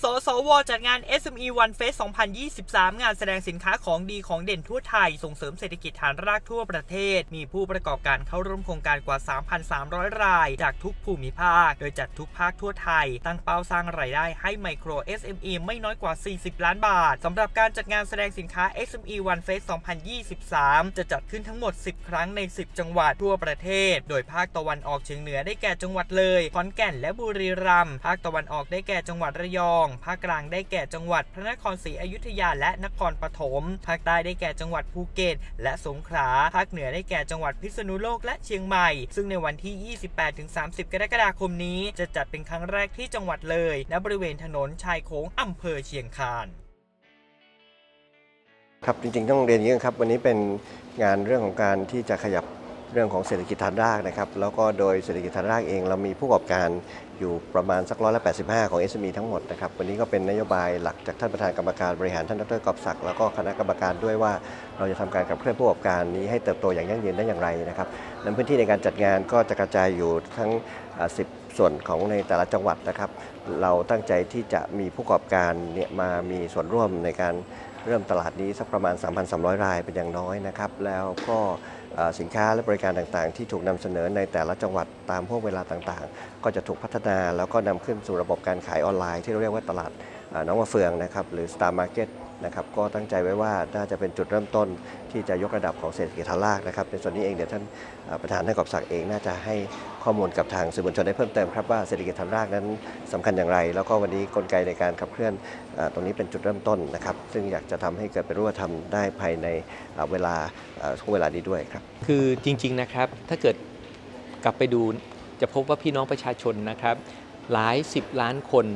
สสวจัดงาน SME One Fest 2023 งานแสดงสินค้าของดีของเด่นทั่วไทย ส่งเสริมเศรษฐกิจฐานรากทั่วประเทศ มีผู้ประกอบการเข้าร่วมโครงการกว่า 3,300 ราย จากทุกภูมิภาค โดยจัดทุกภาคทั่วไทย ตั้งเป้าสร้างรายได้ให้ไมโคร SME ไม่น้อยกว่า 40 ล้านบาท สำหรับการจัดงานแสดงสินค้า SME One Fest 2023 จะจัดขึ้นทั้งหมด 10 ครั้งใน 10 จังหวัดทั่วประเทศ โดยภาคตะวันออกเฉียงเหนือได้แก่จังหวัดเลย ขอนแก่นและบุรีรัมย์ ภาคตะวันออกได้แก่จังหวัดระยองภาคกลางได้แก่จังหวัดพระนครศรีอยุธยาและนครปฐม ภาคใต้ได้แก่จังหวัดภูเก็ต และสงขลา ภาคเหนือได้แก่จังหวัดพิษณุโลกและเชียงใหม่ ซึ่งในวันที่ 28-30 กรกฎาคมนี้ จะจัดเป็นครั้งแรกที่จังหวัดเลย ณ บริเวณถนนชายโค้งอำเภอเชียงคานครับจริงๆต้องเรียนอย่างนี้ครับ วันนี้เป็นงานเรื่องของการที่จะขยับ เรื่องของเศรษฐกิจฐานรากนะครับ แล้วก็โดยเศรษฐกิจฐานรากเองเรามีผู้ประกอบการอยู่ประมาณสักร้อยละ85 ของ SME ทั้งหมดนะครับ วันนี้ก็เป็นนโยบายหลักจากท่านประธานกรรมการบริหารท่านดรกอบศักดิ์แล้วก็คณะกรรมการด้วยว่าเราจะทำการขับเคลื่อนผู้ประกอบการนี้ให้เติบโตอย่างยั่งยืนได้อย่างไรนะครับในพื้นที่ในการจัดงานก็จะกระจายอยู่ทั้ง 10 ส่วนของในแต่ละจังหวัดนะครับ เราตั้งใจที่จะมีผู้ประกอบการเนี่ยมามีส่วนร่วมในการ เริ่มตลาดนี้สักประมาณ 3,300 รายเป็นอย่างน้อยนะครับ แล้วก็สินค้าและบริการต่างๆ ที่ถูกนำเสนอในแต่ละจังหวัดตามห่วงเวลาต่างๆ ก็จะถูกพัฒนาแล้วก็นำขึ้นสู่ระบบการขายออนไลน์ ที่เราเรียกว่าตลาดน้องมะเฟืองนะครับหรือ Star Market นะครับก็ตั้งใจไว้ว่าน่าจะเป็นจุดเริ่มต้นที่จะยกระดับของเศรษฐกิจฐานรากนะครับในส่วนนี้เองเดี๋ยวท่านประธานท่านกอบศักดิ์เองน่าจะให้ข้อมูลกับทางสื่อมวลชนได้เพิ่มเติมครับว่าเศรษฐกิจฐานรากนั้นสำคัญอย่างไร แล้วก็วันนี้กลไกในการขับเคลื่อนตรงนี้เป็นจุดเริ่มต้นนะครับซึ่งอยากจะทำให้เกิดเป็นรูปธรรมได้ภายในเวลาช่วงเวลานี้ด้วยครับคือจริงๆนะครับถ้าเกิดกลับไปดูจะพบว่าพี่น้องประชาชนนะครับหลายสิบล้านคน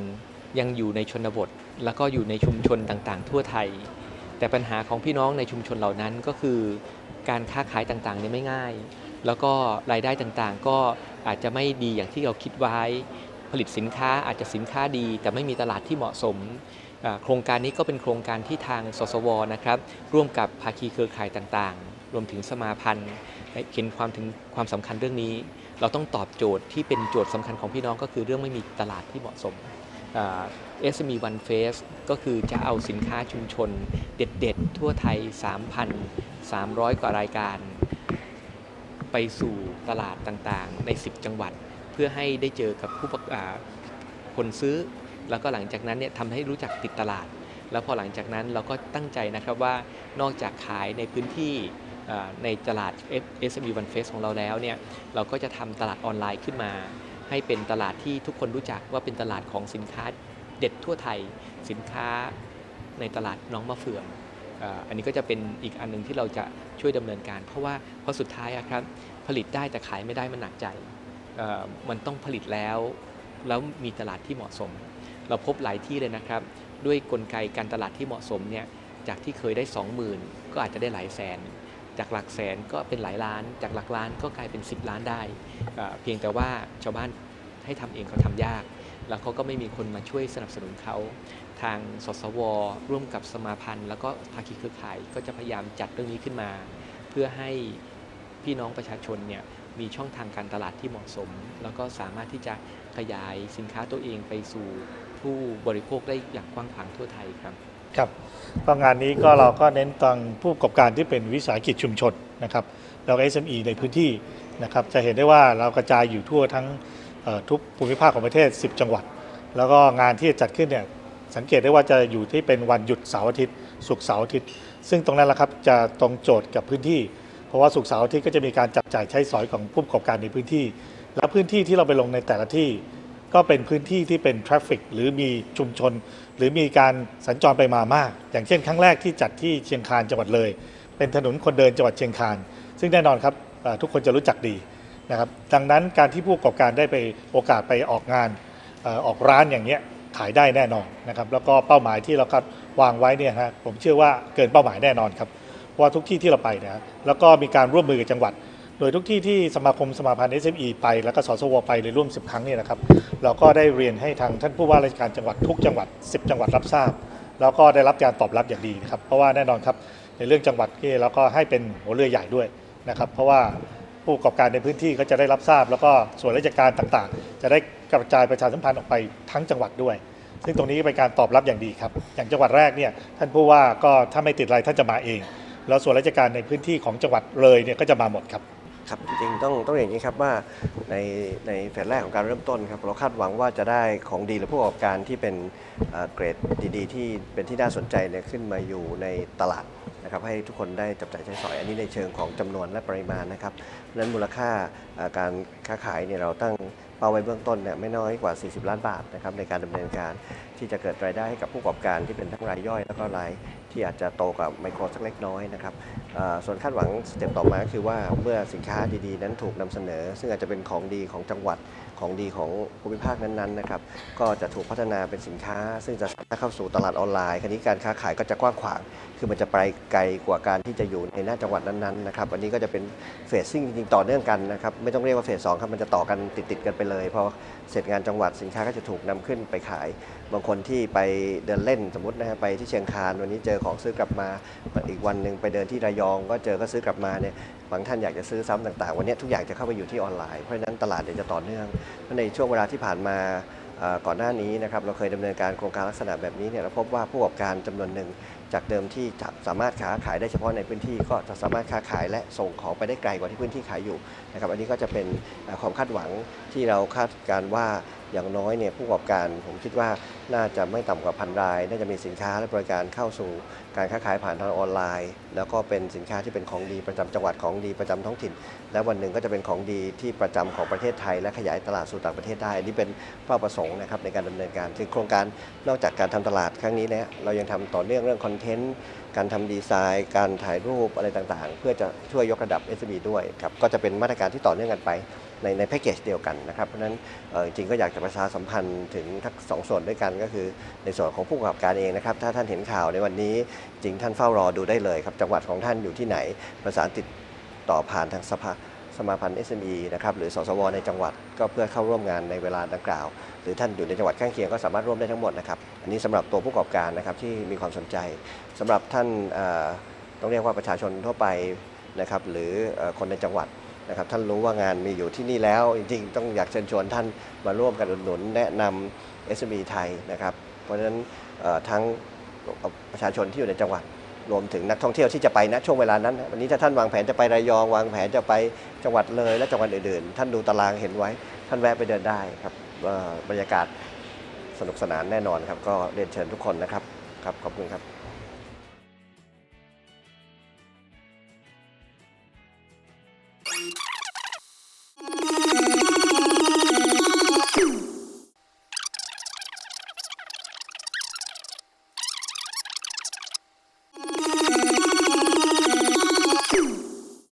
ยังอยู่ในชนบท แล้วก็อยู่ในชุมชนต่างๆ ทั่วไทย แต่ปัญหาของพี่น้องในชุมชนเหล่านั้นก็คือการค้าขายต่างๆเนี่ยไม่ง่าย แล้วก็รายได้ต่างๆ ก็อาจจะไม่ดีอย่างที่เราคิดไว้ ผลิตสินค้าอาจจะสินค้าดี แต่ไม่มีตลาดที่เหมาะสม โครงการนี้ก็เป็นโครงการที่ทางสสวนะครับร่วมกับภาคีเครือข่ายต่างๆ รวมถึงสมาพันธ์เห็นความถึงความสำคัญเรื่องนี้ เราต้องตอบโจทย์ที่เป็นโจทย์สำคัญของพี่น้องก็คือเรื่องไม่มีตลาดที่เหมาะสม SME One Face ก็คือจะเอาสินค้าชุมชนเด็ดๆ ทั่วไทย 3,300 กว่ารายการ ไปสู่ตลาดต่างๆ ใน 10 จังหวัด เพื่อให้ได้เจอกับผู้คนซื้อ แล้วก็หลังจากนั้นเนี่ยทำให้รู้จักติดตลาด แล้วพอหลังจากนั้นเราก็ตั้งใจนะครับว่านอกจากขายในพื้นที่ในตลาด SME One Face ของเราแล้วเนี่ยเราก็จะทำตลาดออนไลน์ขึ้นมา ให้เป็นตลาดที่ทุกคนรู้จักว่าเป็นตลาดของสินค้าเด็ดทั่วไทย สินค้าในตลาดน้องมะเฟืองอันนี้ก็จะเป็นอีกอันหนึงที่เราจะช่วยดำเนินการ เพราะว่าพอสุดท้ายอะครับผลิตได้แต่ขายไม่ได้มันหนักใจ มันต้องผลิตแล้ว แล้วมีตลาดที่เหมาะสม เราพบหลายที่เลยนะครับ ด้วยกลไกการตลาดที่เหมาะสมเนี่ยจากที่เคยได้ 20,000 ก็อาจจะได้หลายแสน จากหลักแสนก็เป็นหลายล้าน จากหลักล้านก็กลายเป็น 10 ล้านได้ เพียงแต่ว่าชาวบ้านให้ทำเองเขาทำยาก แล้วเขาก็ไม่มีคนมาช่วยสนับสนุนเขา ทางสสว ร่วมกับสมาพันธ์ แล้วก็ภาคีเครือข่ายก็จะพยายามจัดเรื่องนี้ขึ้นมา เพื่อให้พี่น้องประชาชนเนี่ยมีช่องทางการตลาดที่เหมาะสม แล้วก็สามารถที่จะขยายสินค้าตัวเองไปสู่ผู้บริโภคได้อย่างกว้างขวางทั่วไทยครับ ครับก็งานนี้ก็เราก็เน้นตังผู้ประกอบการที่เป็นวิสาหกิจชุมชนนะครับแล้วก็ SME ในพื้นที่นะครับจะเห็นได้ว่าเรากระจายอยู่ทั่วทั้งทุกภูมิภาคของประเทศ 10 จังหวัด แล้วก็งานที่จะจัดขึ้นเนี่ยสังเกตได้ว่าจะอยู่ที่เป็นวันหยุดเสาร์อาทิตย์ศุกร์เสาร์อาทิตย์ ซึ่งตรงนั้นแหละครับจะตรงโจทย์กับพื้นที่ เพราะว่าสุกร์เสาร์อาที่ก็จะมีการจับจ่ายใช้สอยของผู้ประกอบการในพื้นที่ และพื้นที่ที่เราไปลงในแต่ละที่ ก็เป็นพื้นที่ที่เป็นทราฟฟิกหรือมีชุมชน หรือมีการสัญจรไปมามาก อย่างเช่นครั้งแรกที่จัดที่เชียงคานจังหวัดเลย เป็นถนนคนเดินจังหวัดเชียงคานซึ่งแน่นอนครับทุกคนจะรู้จักดีนะครับดังนั้นการที่ผู้ประกอบการได้ไปโอกาสไปออกงานออกร้านอย่างเนี้ยขายได้แน่นอนนะครับแล้วก็เป้าหมายที่เราคัดวางไว้เนี่ยฮะผมเชื่อว่าเกินเป้าหมายแน่นอนครับว่าทุกที่ที่เราไปนะแล้วก็มีการร่วมมือกับจังหวัด โดยทุกที่ที่สมาคมสมาพันธ์ SME ไป แล้วก็สสวไปเลยร่วม 10 ครั้งเนี่ยนะครับ เราก็ได้เรียนให้ทางท่านผู้ว่าราชการจังหวัดทุกจังหวัด 10 จังหวัดรับทราบ แล้วก็ได้รับการตอบรับอย่างดีนะครับ เพราะว่าแน่นอนครับในเรื่องจังหวัดที่เราก็ให้เป็นหัวเรือใหญ่ด้วยนะครับ เพราะว่าผู้ประกอบการในพื้นที่ก็จะได้รับทราบ แล้วก็ส่วนราชการต่างๆ จะได้กระจายประชาสัมพันธ์ออกไปทั้งจังหวัดด้วย ซึ่งตรงนี้เป็นการตอบรับอย่างดีครับ อย่างจังหวัดแรกเนี่ยท่านผู้ว่าก็ถ้าไม่ติดอะไรท่านจะมาเอง แล้วส่วนราชการในพื้นที่ของจังหวัดเลยเนี่ยก็จะมาหมดครับ ครับจริงๆต้องต้องเรียนอย่างนี้ครับว่าในในแผนแรกของการเริ่มต้นครับเราคาดหวังว่าจะได้ของดีหรือผู้ประกอบการที่เป็นเอ่อเกรดดีๆ ที่เป็นที่น่าสนใจเนี่ยขึ้นมาอยู่ในตลาดนะครับให้ทุกคนได้จับจ่ายใช้สอย อันนี้ในเชิงของจำนวนและปริมาณนะครับเพราะฉะนั้นมูลค่าเอ่อการค้าขายเนี่ยเราตั้งเป้าไว้เบื้องต้นเนี่ยไม่น้อยกว่า 40 ล้านบาทนะครับในการดำเนินการที่จะเกิดรายได้ให้กับผู้ประกอบการที่เป็นทั้งรายย่อย แล้วก็ราย ที่อาจจะโตกว่าไมโครสักเล็กน้อยนะครับส่วนคาดหวังสเต็ปต่อมาก็คือว่าเมื่อสินค้าดีๆ นั้นถูกนำเสนอ ซึ่งอาจจะเป็นของดีของจังหวัดของดีของภูมิภาคนั้นๆนะครับก็จะถูกพัฒนาเป็นสินค้า ซึ่งจะสามารถเข้าสู่ตลาดออนไลน์คราวนี้การค้าขายก็จะกว้างขวาง คือมันจะไปไกลกว่าการที่จะอยู่ในหน้าจังหวัดนั้นๆนะครับอันนี้ก็จะเป็นเฟสซิ่งจริงๆต่อเนื่องกันนะครับไม่ต้องเรียกว่าเฟสสองครับมันจะต่อกันติดๆกันไปเลยพอเสร็จงานจังหวัดสินค้าก็จะถูกนำขึ้นไปขายบางคนที่ไปเดินเล่นสมมตินะฮะไปที่เชียงคานวันนี้เจอของซื้อกลับมา อีกวันหนึ่งไปเดินที่ระยอง ก็เจอก็ซื้อกลับมาเนี่ยบางท่านอยากจะซื้อซ้ำต่างๆ วันนี้ทุกอย่างจะเข้าไปอยู่ที่ออนไลน์เพราะฉะนั้นตลาดเดี๋ยวจะต่อเนื่องในช่วงเวลาที่ผ่านมาก่อนหน้านี้นะครับเราเคยดำเนินการโครงการลักษณะแบบนี้เนี่ยเราพบว่าผู้ประกอบการจำนวนหนึ่งจากเดิมที่จะสามารถค้าขายได้เฉพาะในพื้นที่ก็จะสามารถค้าขายและส่งของไปได้ไกลกว่าที่พื้นที่ขายอยู่นะครับอันนี้ก็จะเป็นความคาดหวังที่เราคาดการณ์ว่าอย่างน้อยเนี่ยผู้ประกอบการผมคิดว่าน่าจะไม่ต่ำกว่าพันราย น่าจะมีสินค้าและบริการเข้าสู่การค้าขายผ่านทางออนไลน์ แล้วก็เป็นสินค้าที่เป็นของดีประจำจังหวัดของดีประจำท้องถิ่น และวันหนึ่งก็จะเป็นของดีที่ประจำของประเทศไทย และขยายตลาดสู่ต่างประเทศได้อันนี้เป็นเป้าประสงค์นะครับในการดำเนินการซึ่งโครงการนอกจากการทำตลาดครั้งนี้แล้วเรายังทำต่อเนื่องเรื่องคอนเทนต์ การทำดีไซน์ การถ่ายรูปอะไรต่างๆ เพื่อจะช่วยยกระดับ SME ด้วยครับก็จะเป็นมาตรการที่ต่อเนื่องกันไปในในแพ็กเกจเดียวกันนะครับเพราะฉะนั้นจริงก็อยากจะประชาสัมพันธ์ถึงทั้งสองส่วนด้วยกันก็คือ ในส่วนของผู้ประกอบการเองนะครับถ้าท่านเห็นข่าวในวันนี้จริงท่านเฝ้ารอดูได้เลยครับจังหวัดของท่านอยู่ที่ไหนประสานติดต่อผ่านทางสภา สมาพันธ์ SME นะครับหรือสสวในจังหวัดก็เพื่อเข้าร่วมงานในเวลาดังกล่าว หรือท่านอยู่ในจังหวัดข้างเคียงก็สามารถร่วมได้ทั้งหมดนะครับอันนี้สำหรับตัวผู้ประกอบการนะครับที่มีความสนใจสำหรับท่านต้องเรียกว่าประชาชนทั่วไปนะครับหรือคนในจังหวัดนะครับท่านรู้ว่างานมีอยู่ที่นี่แล้ว จริงๆ ต้องอยากเชิญชวนท่านมาร่วมกันอุดหนุนแนะนำ SME ไทยนะครับเพราะฉะนั้นทั้งประชาชนที่อยู่ในจังหวัด รวมถึงนักท่องเที่ยวที่จะไปนะช่วงเวลานั้น วันนี้ถ้าท่านวางแผนจะไประยอง วางแผนจะไปจังหวัดเลย และจังหวัดอื่นๆ ท่านดูตารางเห็นไว้ ท่านแวะไปเดินได้ครับบรรยากาศสนุกสนานแน่นอนครับ ก็เรียนเชิญทุกคนนะครับครับขอบคุณครับ